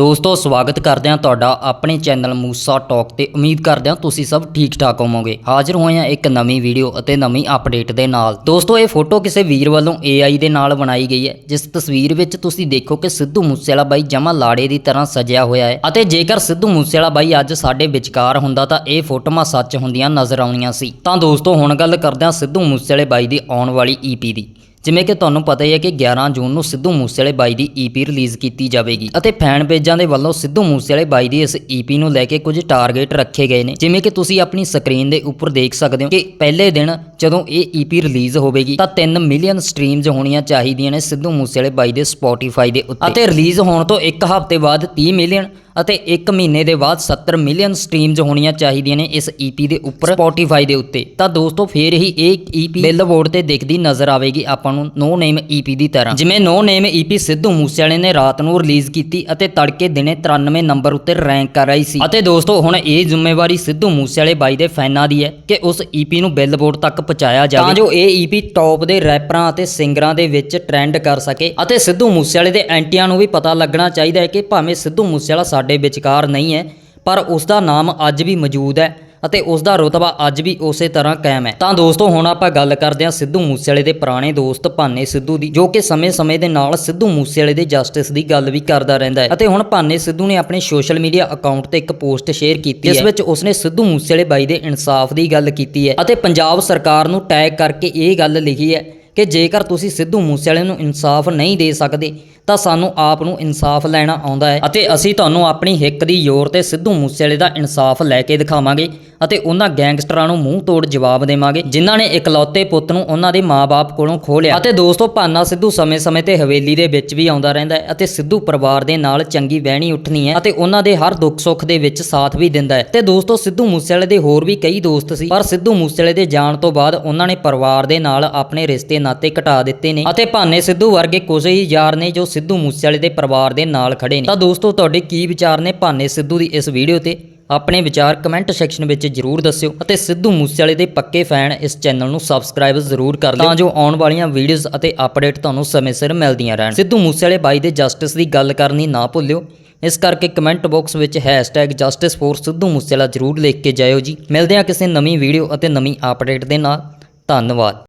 ਦੋਸਤੋ, ਸਵਾਗਤ ਕਰਦੇ ਹਾਂ ਤੁਹਾਡਾ ਆਪਣੇ ਚੈਨਲ ਮੂਸਾ ਟਾਕ ਤੇ। ਉਮੀਦ ਕਰਦੇ ਹਾਂ ਤੁਸੀਂ ਸਭ ਠੀਕ ਠਾਕ ਹੋਵੋਗੇ। ਹਾਜ਼ਰ ਹੋਏ ਹਾਂ ਇੱਕ ਨਵੀਂ ਵੀਡੀਓ ਅਤੇ ਨਵੀਂ ਅਪਡੇਟ ਦੇ ਨਾਲ। ਦੋਸਤੋ, ਇਹ ਫੋਟੋ ਕਿਸੇ ਵੀਰ ਵੱਲੋਂ AI ਦੇ ਨਾਲ ਬਣਾਈ ਗਈ ਹੈ, ਜਿਸ ਤਸਵੀਰ ਵਿੱਚ ਤੁਸੀਂ ਦੇਖੋ ਕਿ ਸਿੱਧੂ ਮੂਸੇਵਾਲਾ ਬਾਈ ਜਮਾ ਲਾੜੇ ਦੀ ਤਰ੍ਹਾਂ ਸਜਿਆ ਹੋਇਆ ਹੈ। ਅਤੇ ਜੇਕਰ ਸਿੱਧੂ ਮੂਸੇਵਾਲਾ ਬਾਈ ਅੱਜ ਸਾਡੇ ਵਿਚਕਾਰ ਹੁੰਦਾ ਤਾਂ ਇਹ ਫੋਟੋਆਂ ਸੱਚ ਹੁੰਦੀਆਂ ਨਜ਼ਰ ਆਉਣੀਆਂ ਸੀ। ਤਾਂ ਦੋਸਤੋ, ਹੁਣ ਗੱਲ ਕਰਦੇ ਹਾਂ ਸਿੱਧੂ ਮੂਸੇਵਾਲੇ ਬਾਈ ਦੀ ਆਉਣ ਵਾਲੀ EP ਦੀ। ਜਿਵੇਂ ਕਿ ਤੁਹਾਨੂੰ ਪਤਾ ਹੀ ਹੈ ਕਿ 11 ਜੂਨ ਨੂੰ ਸਿੱਧੂ ਮੂਸੇਵਾਲੇ ਬਾਈ ਦੀ EP ਰਿਲੀਜ਼ ਕੀਤੀ ਜਾਵੇਗੀ ਅਤੇ ਫੈਨ ਪੇਜਾਂ ਦੇ ਵੱਲੋਂ ਸਿੱਧੂ ਮੂਸੇਵਾਲੇ ਬਾਈ ਦੀ ਇਸ EP ਨੂੰ ਲੈ ਕੇ ਕੁਝ ਟਾਰਗੇਟ ਰੱਖੇ ਗਏ ਨੇ। ਜਿਵੇਂ ਕਿ ਤੁਸੀਂ ਆਪਣੀ ਸਕਰੀਨ ਦੇ ਉੱਪਰ ਦੇਖ ਸਕਦੇ ਹੋ ਕਿ ਪਹਿਲੇ ਦਿਨ ਜਦੋਂ ਇਹ EP ਰਿਲੀਜ਼ ਹੋਵੇਗੀ ਤਾਂ 3 ਮਿਲੀਅਨ ਸਟ੍ਰੀਮਸ ਹੋਣੀਆਂ ਚਾਹੀਦੀਆਂ ਨੇ ਸਿੱਧੂ ਮੂਸੇਵਾਲੇ ਬਾਈ ਦੇ ਸਪੋਟੀਫਾਈ ਦੇ ਉੱਤੇ। ਅਤੇ ਰਿਲੀਜ਼ ਹੋਣ ਤੋਂ ਇੱਕ ਹਫ਼ਤੇ ਬਾਅਦ 30 ਮਿਲੀਅਨ ਅਤੇ 1 ਮਹੀਨੇ ਦੇ ਬਾਅਦ 70 ਮਿਲੀਅਨ ਸਟ੍ਰੀਮਸ ਹੋਣੀਆਂ ਚਾਹੀਦੀਆਂ ਨੇ ਇਸ EP ਦੇ ਉੱਪਰ ਸਪੋਟੀਫਾਈ ਦੇ ਉੱਤੇ। ਤਾਂ ਦੋਸਤੋ, ਫੇਰ ਹੀ ਇਹ EP ਬਿਲਬੋਰਡ ਤੇ ਦਿਖਦੀ ਨਜ਼ਰ ਆਵੇਗੀ ਆਪਾਂ ਨੂੰ ਨੋ ਨੇਮ EP ਦੀ ਤਰ੍ਹਾਂ। ਜਿਵੇਂ ਨੋ ਨੇਮ EP ਸਿੱਧੂ ਮੂਸੇਵਾਲੇ ਨੇ ਰਾਤ ਨੂੰ ਰਿਲੀਜ਼ ਕੀਤੀ ਅਤੇ ਤੜਕੇ ਦਿਨੇ 93 ਨੰਬਰ ਉੱਤੇ ਰੈਂਕ ਕਰ ਰਹੀ ਸੀ। ਅਤੇ ਦੋਸਤੋ, ਹੁਣ ਇਹ ਜ਼ਿੰਮੇਵਾਰੀ ਸਿੱਧੂ ਮੂਸੇਵਾਲੇ ਬਾਈ ਦੇ ਫੈਨਾਂ ਦੀ ਹੈ ਕਿ ਉਸ EP ਨੂੰ ਬਿਲਬੋਰਡ ਤੱਕ ਪਹੁੰਚਾਇਆ ਜਾਵੇ। ਤਾਂ ਜੋ ਇਹ EP ਟੌਪ ਦੇ ਰੈਪਰਾਂ ਅਤੇ ਸਿੰਗਰਾਂ ਦੇ ਵਿੱਚ ਟ੍ਰੈਂਡ ਕਰ ਸਕੇ। ਅਤੇ ਸਿੱਧੂ ਮੂਸੇਵਾਲੇ ਦੇ ਐਂਟੀਆਂ ਨੂੰ ਵੀ ਪਤਾ ਲੱਗਣਾ ਚਾਹੀਦਾ ਹੈ ਕਿ ਭਾਵੇਂ ਸਿੱਧੂ ਮੂਸੇਵਾਲਾ ਸਾਡੇ ਵਿਚਕਾਰ ਨਹੀਂ ਹੈ, ਪਰ ਉਸ ਦਾ ਨਾਮ ਅੱਜ ਵੀ ਮੌਜੂਦ ਹੈ। ਅਤੇ ਉਸ ਦਾ ਰੁਤਬਾ ਅੱਜ ਵੀ ਉਸੇ ਤਰ੍ਹਾਂ ਕਾਇਮ ਹੈ। ਤਾਂ ਦੋਸਤੋ ਹੁਣ ਆਪਾਂ ਗੱਲ ਕਰਦੇ ਹਾਂ ਸਿੱਧੂ ਮੂਸੇਵਾਲੇ ਦੇ ਪੁਰਾਣੇ ਦੋਸਤ ਭਾਨੇ ਸਿੱਧੂ ਦੀ ਜੋ ਕਿ ਸਮੇਂ-ਸਮੇਂ ਦੇ ਨਾਲ ਸਿੱਧੂ ਮੂਸੇਵਾਲੇ ਦੇ ਜਸਟਿਸ ਦੀ ਗੱਲ ਵੀ ਕਰਦਾ ਰਹਿੰਦਾ ਹੈ। ਅਤੇ ਹੁਣ ਭਾਨੇ ਸਿੱਧੂ ਨੇ ਆਪਣੇ ਸੋਸ਼ਲ ਮੀਡੀਆ ਅਕਾਊਂਟ ਤੇ ਇੱਕ ਪੋਸਟ ਸ਼ੇਅਰ ਕੀਤੀ ਹੈ। ਜਿਸ ਵਿੱਚ ਉਸਨੇ ਸਿੱਧੂ ਮੂਸੇਵਾਲੇ ਬਾਈ ਦੇ ਇਨਸਾਫ ਦੀ ਗੱਲ ਕੀਤੀ ਹੈ ਅਤੇ ਪੰਜਾਬ ਸਰਕਾਰ ਨੂੰ ਟੈਗ ਕਰਕੇ ਇਹ ਗੱਲ ਲਿਖੀ ਹੈ ਕਿ ਜੇਕਰ ਤੁਸੀਂ ਸਿੱਧੂ ਮੂਸੇਵਾਲੇ ਨੂੰ ਇਨਸਾਫ ਨਹੀਂ ਦੇ ਸਕਦੇ ਤਾਂ ਸਾਨੂੰ ਆਪ ਨੂੰ ਇਨਸਾਫ ਲੈਣਾ ਆਉਂਦਾ ਹੈ ਅਤੇ ਅਸੀਂ ਤੁਹਾਨੂੰ ਆਪਣੀ ਹਿੱਕ ਦੀ ਜ਼ੋਰ ਤੇ ਸਿੱਧੂ ਮੂਸੇਵਾਲੇ ਦਾ ਇਨਸਾਫ ਲੈ ਕੇ ਦਿਖਾਵਾਂਗੇ ਅਤੇ ਉਹਨਾਂ ਗੈਂਗਸਟਰਾਂ ਨੂੰ ਮੂੰਹ ਤੋੜ ਜਵਾਬ ਦੇਵਾਂਗੇ, ਜਿਨ੍ਹਾਂ ਨੇ ਇਕਲੌਤੇ ਪੁੱਤ ਨੂੰ ਉਹਨਾਂ ਦੇ ਮਾਪੇ ਕੋਲੋਂ ਖੋਹ ਲਿਆ। ਅਤੇ ਦੋਸਤੋ, ਭਾਨਾ ਸਿੱਧੂ ਸਮੇਂ-ਸਮੇਂ ਤੇ ਹਵੇਲੀ ਦੇ ਵਿੱਚ ਵੀ ਆਉਂਦਾ ਰਹਿੰਦਾ ਹੈ ਅਤੇ ਸਿੱਧੂ ਪਰਿਵਾਰ ਦੇ ਨਾਲ ਚੰਗੀ ਬਹਿਣੀ ਉੱਠਣੀ ਹੈ ਅਤੇ ਉਹਨਾਂ ਦੇ ਹਰ ਦੁੱਖ ਸੁੱਖ ਦੇ ਵਿੱਚ ਸਾਥ ਵੀ ਦਿੰਦਾ ਹੈ। ਤੇ ਦੋਸਤੋ, ਸਿੱਧੂ ਮੂਸੇਵਾਲੇ ਦੇ ਹੋਰ ਵੀ ਕਈ ਦੋਸਤ ਸੀ, ਪਰ ਸਿੱਧੂ ਮੂਸੇਵਾਲੇ ਦੇ ਜਾਣ ਤੋਂ ਬਾਅਦ ਉਹਨਾਂ ਨੇ ਪਰਿਵਾਰ ਦੇ ਨਾਲ ਆਪਣੇ ਰਿਸ਼ਤੇ ਨਾਤੇ ਘਟਾ ਦਿੱਤੇ ਨੇ ਅਤੇ ਭਾਨੇ ਸਿੱਧੂ ਵਰਗੇ ਕੁਝ ਹੀ ਯਾਰ ਨੇ ਜੋ ਸਿੱਧੂ ਮੂਸੇਵਾਲੇ ਦੇ ਪਰਿਵਾਰ ਦੇ ਨਾਲ ਖੜੇ ਨੇ। ਤਾਂ ਦੋਸਤੋ, ਤੁਹਾਡੇ ਕੀ ਵਿਚਾਰ ਨੇ ਭਾਨੇ ਸਿੱਧੂ ਦੀ ਇਸ ਵੀਡੀਓ ਤੇ? ਆਪਣੇ ਵਿਚਾਰ ਕਮੈਂਟ ਸੈਕਸ਼ਨ ਵਿੱਚ ਜਰੂਰ ਦੱਸਿਓ ਅਤੇ ਸਿੱਧੂ ਮੂਸੇਵਾਲੇ ਦੇ ਪੱਕੇ ਫੈਨ ਇਸ ਚੈਨਲ ਨੂੰ ਸਬਸਕ੍ਰਾਈਬ ਜ਼ਰੂਰ ਕਰ ਲਿਓ ਤਾਂ ਜੋ ਆਉਣ ਵਾਲੀਆਂ ਵੀਡੀਓਜ਼ ਅਤੇ ਅਪਡੇਟ ਤੁਹਾਨੂੰ ਸਮੇਂ ਸਿਰ ਮਿਲਦੀਆਂ ਰਹਿਣ। ਸਿੱਧੂ ਮੂਸੇਵਾਲੇ ਬਾਈ ਦੇ ਜਸਟਿਸ ਦੀ ਗੱਲ ਕਰਨੀ ਨਾ ਭੁੱਲਿਓ। ਇਸ ਕਰਕੇ ਕਮੈਂਟ ਬਾਕਸ ਵਿੱਚ #justice for ਸਿੱਧੂ ਮੂਸੇਵਾਲਾ ਜਰੂਰ ਲਿਖ ਕੇ ਜਾਇਓ ਜੀ। ਮਿਲਦੇ ਹਾਂ ਕਿਸੇ ਨਵੀਂ ਵੀਡੀਓ ਅਤੇ ਨਵੀਂ ਅਪਡੇਟ ਦੇ ਨਾਲ। ਧੰਨਵਾਦ।